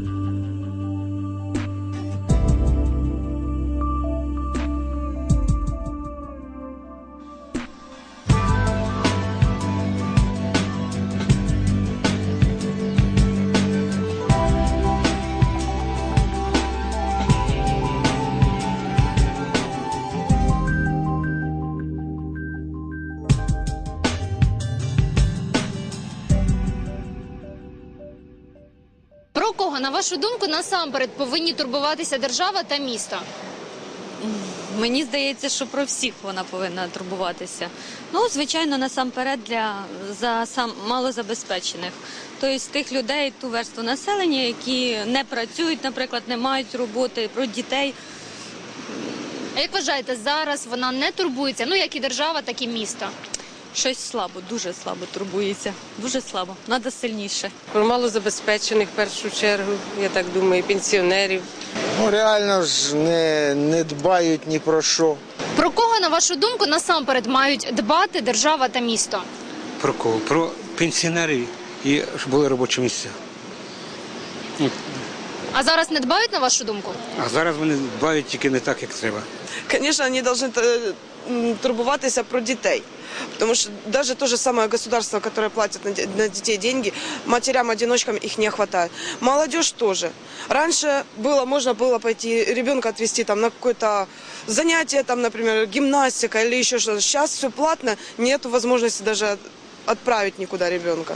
you Про кого, на вашу думку, насамперед повинні турбуватися держава та місто? Мені здається, що про всіх вона повинна турбуватися. Ну, звичайно, насамперед для за сам малозабезпечених. Тобто тих людей, ту верству населення, які не працюють, наприклад, не мають роботи, про дітей. А як вважаєте, зараз вона не турбується, ну як і держава, так і місто? Щось слабо, дуже слабо турбується. Дуже слабо. Надо сильніше. Про малозабезпечених в першу чергу, я так думаю, пенсіонерів. Ну реально ж не, не дбають ні про що. Про кого, на вашу думку, насамперед мають дбати держава та місто? Про кого? Про пенсіонерів і щоб були робочі місця. А зараз не дбають, на вашу думку? А зараз вони дбають тільки не так, як треба. Конечно, они должны э, м, турбуватися про детей. Потому что даже то же самое государство, которое платит на де- на детей деньги, матерям-одиночкам их не хватает. Молодежь тоже. Раньше было, можно было пойти ребенка отвезти там на какое-то занятие, там, например, гимнастика или еще что-то. Сейчас все платно, нет возможности даже отправить никуда ребенка.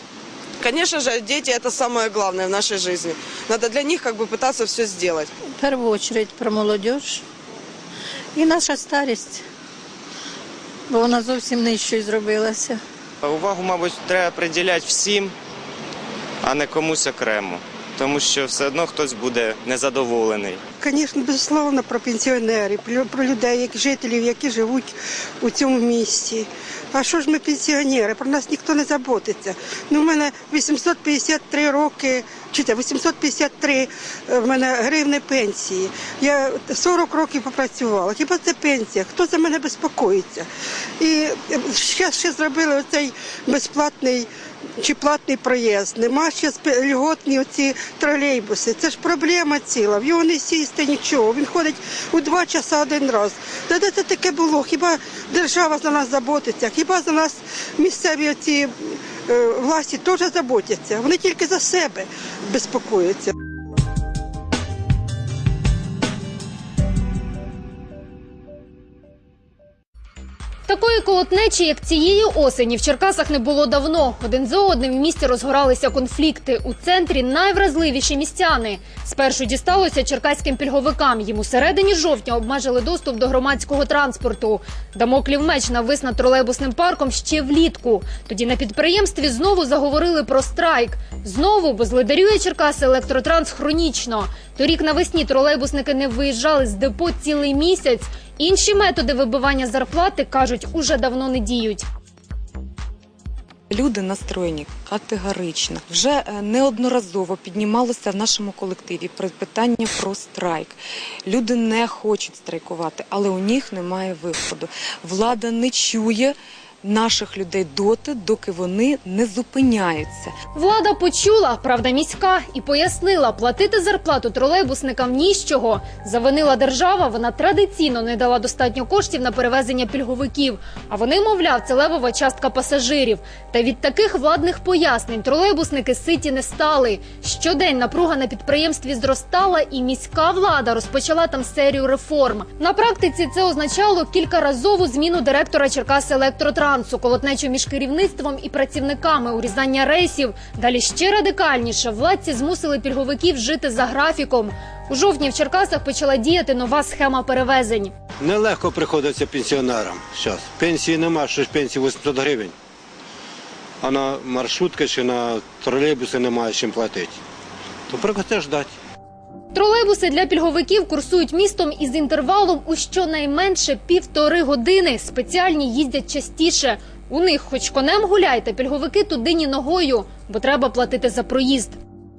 Конечно же, дети это самое главное в нашей жизни. Надо для них как бы пытаться все сделать. В першу очередь про молодіж і наша старість, Бо вона зовсім нижчою зробилася. Увагу, мабуть, треба приділяти всім, а не комусь окремо. Тому що все одно хтось буде незадоволений. Звісно, безусловно, про пенсіонерів, про- про людей, як жителів, які живуть у цьому місті. А що ж ми пенсіонери? Про нас ніхто не заботиться. Ну, в мене 853 роки, чи це 853 е, в мене гривни пенсії. Я 40 років попрацювала. Хіба це пенсія? Хто за мене безпокоїться? І ще, ще зробили оцей безплатний чи платний проїзд. Нема ще льготні оці тролейбуси. Це ж проблема ціла. В його не сісти нічого. Він ходить у два часа один раз. Та де це таке було? Хіба держава за нас заботиться? Хіба за нас місцеві оці е, власті теж заботяться? Вони тільки за себе безпокояться. Такої колотнечі, як цієї осені, в Черкасах не було давно. Один за одним в місті розгоралися конфлікти. У центрі найвразливіші містяни. Спершу дісталося черкаським пільговикам. Їм у середині жовтня обмежили доступ до громадського транспорту. Дамоклів меч навис над тролейбусним парком ще влітку. Тоді на підприємстві знову заговорили про страйк. Знову бо злидарює Черкаси електротранс хронічно. Торік навесні тролейбусники не виїжджали з депо цілий місяць. Інші методи вибивання зарплати кажуть, уже давно не діють. Люди настроєні категорично. Вже е, неодноразово піднімалося в нашому колективі питання про страйк. Люди не хочуть страйкувати, але у них немає виходу. Влада не чує наших людей доти, доки вони не зупиняються. Влада почула, правда міська, і пояснила, платити зарплату тролейбусникам ні з чого. Завинила держава, вона традиційно не дала достатньо коштів на перевезення пільговиків. А вони, мовляв, це левова частка пасажирів. Та від таких владних пояснень тролейбусники ситі не стали. Щодень напруга на підприємстві зростала, і міська влада розпочала там серію реформ. На практиці це означало кількаразову зміну директора Черкаси електротрансу, колотнечу між керівництвом і працівниками, урізання рейсів. Далі ще радикальніше владці змусили пільговиків жити за графіком. У жовтні в Черкасах почала діяти нова схема перевезень. Нелегко приходиться пенсіонерам зараз. Пенсії нема, що ж пенсії 800 гривень. А на маршрутки чи на тролейбуси немає чим платити. То приходиться ждати. Тролейбуси для пільговиків курсують містом із інтервалом у щонайменше півтори години. Спеціальні їздять частіше. У них, хоч конем гуляйте, пільговики туди ні ногою, бо треба платити за проїзд.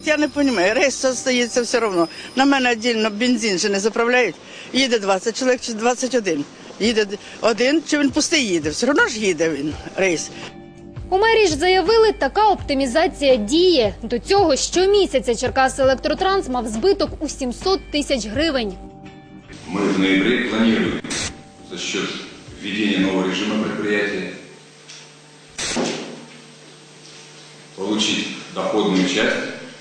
Я не розумію, рейс залишається все одно. На мене віддільно бензин же не заправляють. Їде 20 чоловік чи 21. Їде один, чи він пустий їде. Все одно ж їде він рейс. У мерії ж заявили, така оптимізація діє. До цього щомісяця Черкас Електротранс мав збиток у 700 тисяч гривень. Мы в ноябре планируем за счет введения нового режима предприятия получить доходную часть,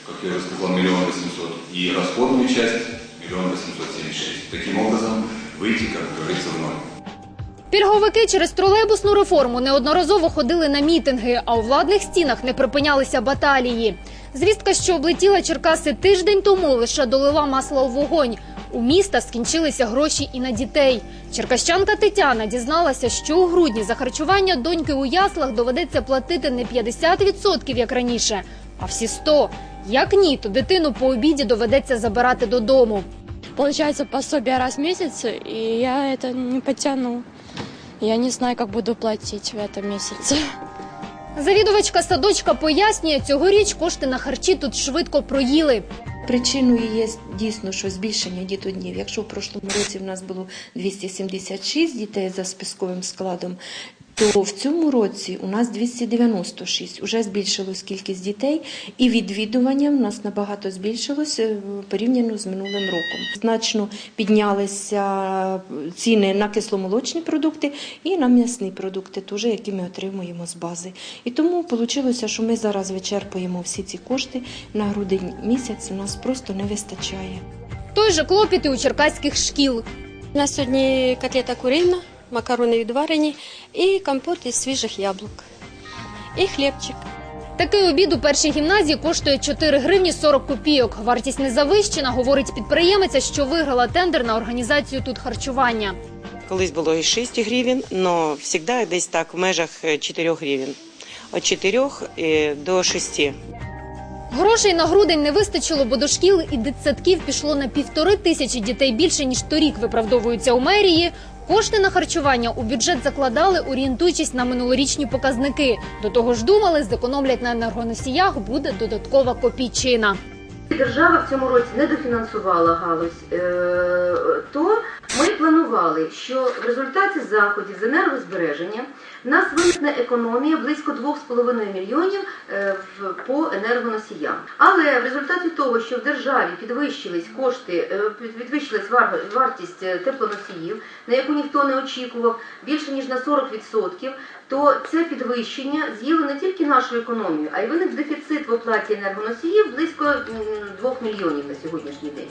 как я уже сказал, миллион восемьсот, и расходную часть миллион восемьсот семьдесят шесть. Таким образом, выйти, как говорится, в ноль. Пільговики через тролейбусну реформу неодноразово ходили на мітинги, а у владних стінах не припинялися баталії. Звістка, що облетіла Черкаси тиждень тому, лише долила масло у вогонь. У міста скінчилися гроші і на дітей. Черкащанка Тетяна дізналася, що у грудні за харчування доньки у яслах доведеться платити не 50%, як раніше, а всі 100%. Як ні, то дитину по обіді доведеться забирати додому. Получается пособие раз в месяц, и я это не потяну. Я не знаю, як буду платити в цьому місяці. Завідувачка садочка пояснює, цьогоріч кошти на харчі тут швидко проїли. Причиною є дійсно, що збільшення дітоднів. Якщо в прошлому році в нас було 276 дітей за списковим складом, то в цьому році у нас 296. Уже збільшилась кількість дітей, і відвідування в нас набагато збільшилось е, порівняно з минулим роком. Значно піднялися ціни на кисломолочні продукти і на м'ясні продукти, теж, які ми отримуємо з бази. І тому вийшло, що ми зараз вичерпуємо всі ці кошти на грудень місяць. У нас просто не вистачає. Той же клопіт і у черкаських шкіл. У нас сьогодні котлета курильна, макарони відварені і компот із свіжих яблук. І хлібчик. Такий обід у першій гімназії коштує 4 гривні 40 копійок. Вартість не завищена, говорить підприємиця, що виграла тендер на організацію тут харчування. Колись було і 6 гривень, але завжди десь так в межах е, 4 гривень. Від 4 е, до 6. Грошей на грудень не вистачило, бо до шкіл і дитсадків пішло на півтори тисячі дітей більше ніж торік. Виправдовуються у мерії. Кошти на харчування у бюджет закладали, орієнтуючись на минулорічні показники. До того ж, думали, зекономлять на енергоносіях, буде додаткова копійчина. Держава в цьому році не дофінансувала галузь, е, то ми планували, що в результаті заходів з енергозбереження в нас виникне економія близько 2,5 мільйонів е, по енергоносіям. Але в результаті того, що в державі підвищились кошти, е, підвищилась вар- вартість е, теплоносіїв, на яку ніхто не очікував, більше ніж на 40%, то це підвищення з'їло не тільки нашу економію, а й виник дефіцит в оплаті енергоносіїв близько м, 2 мільйонів на сьогоднішній день.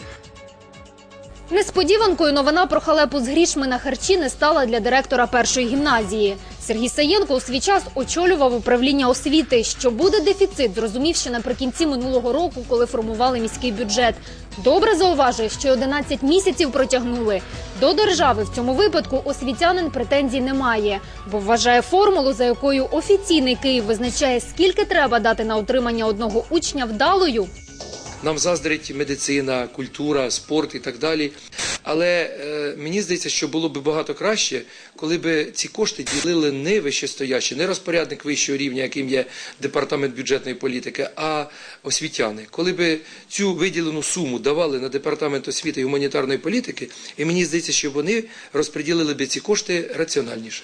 Несподіванкою новина про халепу з грішми на харчі не стала для директора першої гімназії. Сергій Саєнко у свій час очолював управління освіти. Що буде дефіцит, зрозумів ще наприкінці минулого року, коли формували міський бюджет. Добре зауважує, що й 11 місяців протягнули. До держави в цьому випадку освітянин претензій немає, бо вважає формулу, за якою офіційний Київ визначає, скільки треба дати на отримання одного учня вдалою. Нам заздрить медицина, культура, спорт і так далі. Але е, мені здається, що було б багато краще, коли б ці кошти ділили не вищестоячі, не розпорядник вищого рівня, яким є департамент бюджетної політики, а освітяни. Коли б цю виділену суму давали на департамент освіти і гуманітарної політики, і мені здається, що вони розподілили б ці кошти раціональніше.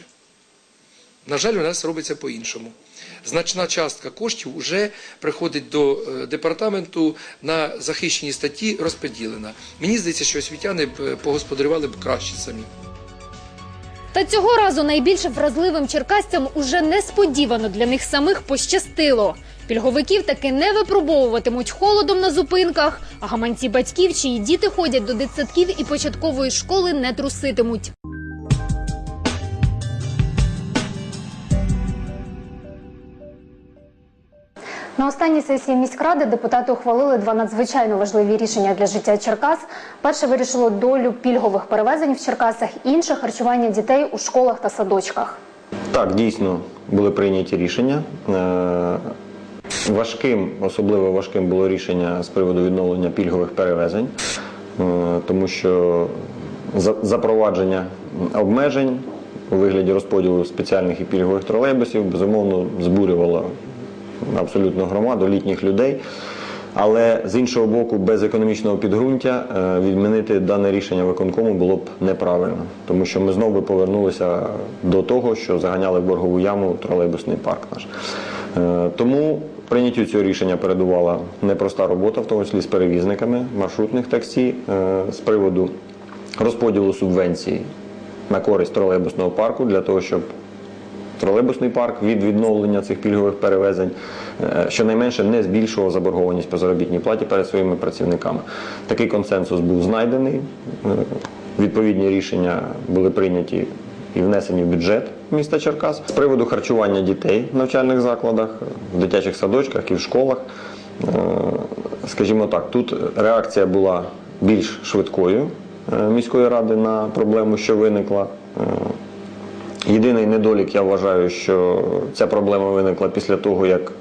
На жаль, у нас робиться по-іншому. Значна частка коштів вже приходить до е, департаменту на захищені статті розподілена. Мені здається, що освітяни б е, погосподарювали б краще самі. Та цього разу найбільш вразливим черкасцям уже несподівано для них самих пощастило. Пільговиків таки не випробовуватимуть холодом на зупинках, а гаманці батьків, чиї діти ходять до дитсадків і початкової школи, не труситимуть. На останній сесії міськради депутати ухвалили два надзвичайно важливі рішення для життя Черкас. Перше вирішило долю пільгових перевезень в Черкасах, інше харчування дітей у школах та садочках. Так, дійсно були прийняті рішення. Е, Важким, особливо важким було рішення з приводу відновлення пільгових перевезень, е, тому що за- запровадження обмежень у вигляді розподілу спеціальних і пільгових тролейбусів безумовно збурювало абсолютно громаду літніх людей. Але з іншого боку, без економічного підґрунтя е, відмінити дане рішення виконкому було б неправильно, тому що ми знову повернулися до того, що заганяли в боргову яму тролейбусний парк наш. Е, Тому прийняттю цього рішення передувала непроста робота, в тому числі з перевізниками маршрутних таксі е, з приводу розподілу субвенцій на користь тролейбусного парку для того, щоб тролейбусний парк від відновлення цих пільгових перевезень е, щонайменше не збільшував заборгованість по заробітній платі перед своїми працівниками. Такий консенсус був знайдений. Е, Відповідні рішення були прийняті і внесені в бюджет міста Черкас. З приводу харчування дітей в навчальних закладах, в дитячих садочках і в школах. Е, Скажімо так, тут реакція була більш швидкою міської ради на проблему, що виникла. Єдиний недолік, я вважаю, що ця проблема виникла після того, як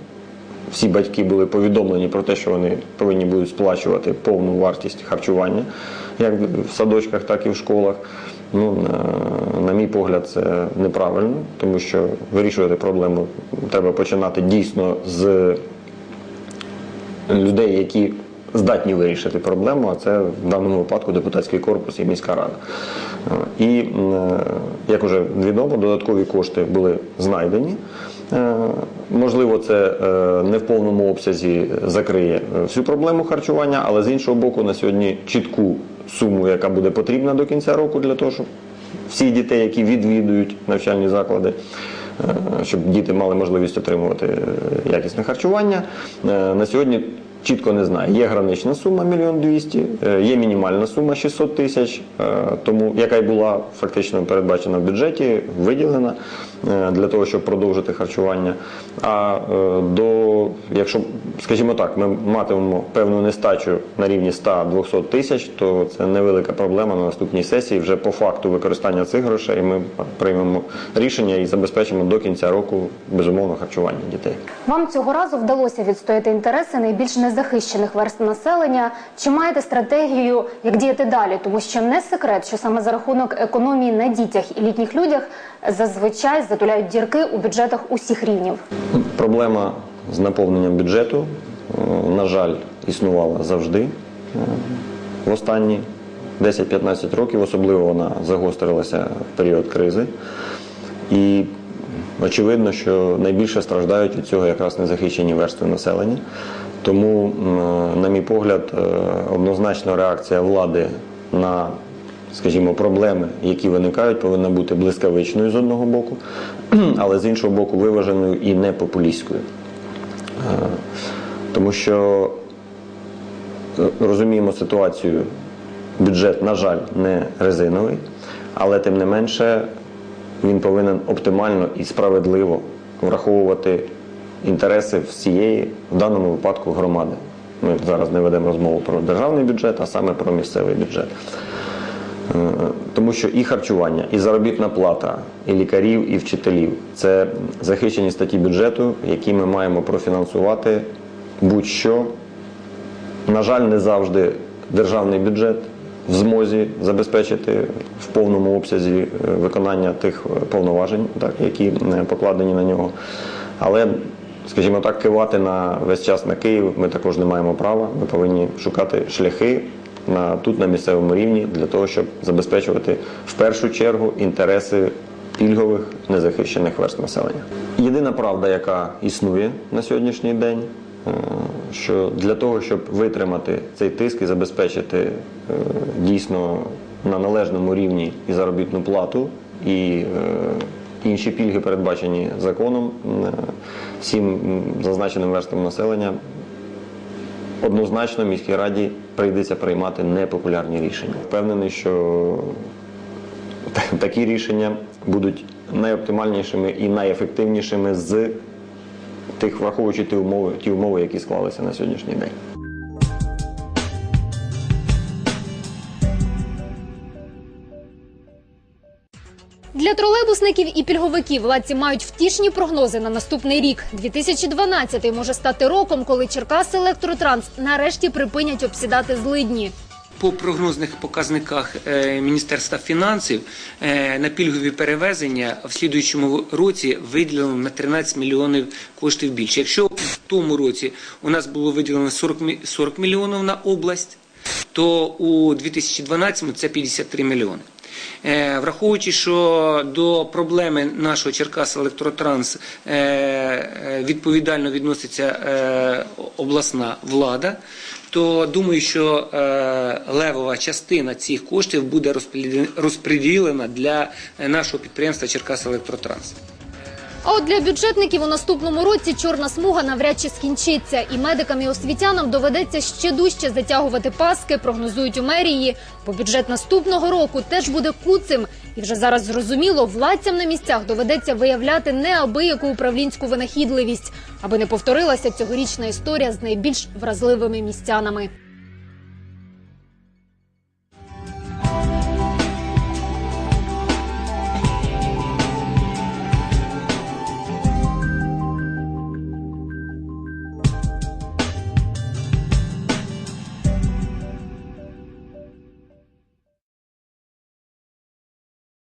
всі батьки були повідомлені про те, що вони повинні будуть сплачувати повну вартість харчування, як в садочках, так і в школах. Ну, на, на мій погляд, це неправильно, тому що вирішувати проблему треба починати дійсно з людей, які здатні вирішити проблему, а це в даному випадку депутатський корпус і міська рада. Е, І, е, як вже відомо, додаткові кошти були знайдені. Е, Можливо, це не в повному обсязі закриє всю проблему харчування, але з іншого боку, на сьогодні чітку суму, яка буде потрібна до кінця року для того, щоб всі дітей, які відвідують навчальні заклади, щоб діти мали можливість отримувати якісне харчування. На сьогодні чітко не знаю. Є гранична сума мільйон двісті, е, є мінімальна сума 600 тисяч, е, тому яка й була фактично передбачена в бюджеті, виділена е, для того, щоб продовжити харчування. А до, якщо, скажімо так, ми матимемо певну нестачу на рівні 100-200 тисяч, то це невелика проблема на наступній сесії. Вже по факту використання цих грошей ми приймемо рішення і забезпечимо до кінця року безумовно харчування дітей. Вам цього разу вдалося відстояти інтереси найбільш незахищених верст населення. Чи маєте стратегію, як діяти далі? Тому що не секрет, що саме за рахунок економії на дітях і літніх людях зазвичай затуляють дірки у бюджетах усіх рівнів. Проблема з наповненням бюджету, е, на жаль, існувала завжди е, в останні 10-15 років, особливо вона загострилася в період кризи. І очевидно, що найбільше страждають від цього якраз незахищені верстви населення. Тому, на мій погляд, е, однозначно реакція влади на скажімо, проблеми, які виникають, повинна бути блискавичною з одного боку, але з іншого боку, виваженою і не популістською. Е, Тому що е, розуміємо ситуацію, бюджет, на жаль, не резиновий, але тим не менше він повинен оптимально і справедливо враховувати інтереси всієї, в даному випадку, громади. Ми зараз не ведемо розмову про державний бюджет, а саме про місцевий бюджет. Е, Тому що і харчування, і заробітна плата, і лікарів, і вчителів це захищені статті бюджету, які ми маємо профінансувати будь-що. На жаль, не завжди державний бюджет в змозі забезпечити в повному обсязі е, виконання тих е, повноважень, так, які покладені на нього. Але, скажімо так, кивати на весь час на Київ ми також не маємо права. Ми повинні шукати шляхи на тут на місцевому рівні для того, щоб забезпечувати в першу чергу інтереси пільгових незахищених верст населення. Єдина правда, яка існує на сьогоднішній день, е, що для того, щоб витримати цей тиск і забезпечити е, дійсно на належному рівні і заробітну плату, і е, інші пільги, передбачені законом, е, всім зазначеним верстам населення, однозначно міській раді прийдеться приймати непопулярні рішення. Впевнений, що такі рішення будуть найоптимальнішими і найефективнішими з тих, враховуючи ті умови, ті умови, які склалися на сьогоднішній день. Для тролейбусників і пільговиків владці мають втішні прогнози на наступний рік. 2012 може стати роком, коли Черкаси Електротранс нарешті припинять обсідати злидні. По прогнозних показниках е, Міністерства фінансів е, на пільгові перевезення в слідуючому році виділено на 13 мільйонів коштів більше. Якщо в тому році у нас було виділено 40, мі- 40 мільйонів на область, то у 2012 це 53 мільйони. Е, Враховуючи, що до проблеми нашого Черкас Електротранс е, е, відповідально відноситься обласна влада, то думаю, що левова частина цих коштів буде розподілена- для нашого підприємства Черкас Електротранс. А от для бюджетників у наступному році чорна смуга навряд чи скінчиться, і медикам і освітянам доведеться ще дужче затягувати паски, прогнозують у мерії. Бо бюджет наступного року теж буде куцим. І вже зараз зрозуміло, владцям на місцях доведеться виявляти неабияку управлінську винахідливість, аби не повторилася цьогорічна історія з найбільш вразливими містянами.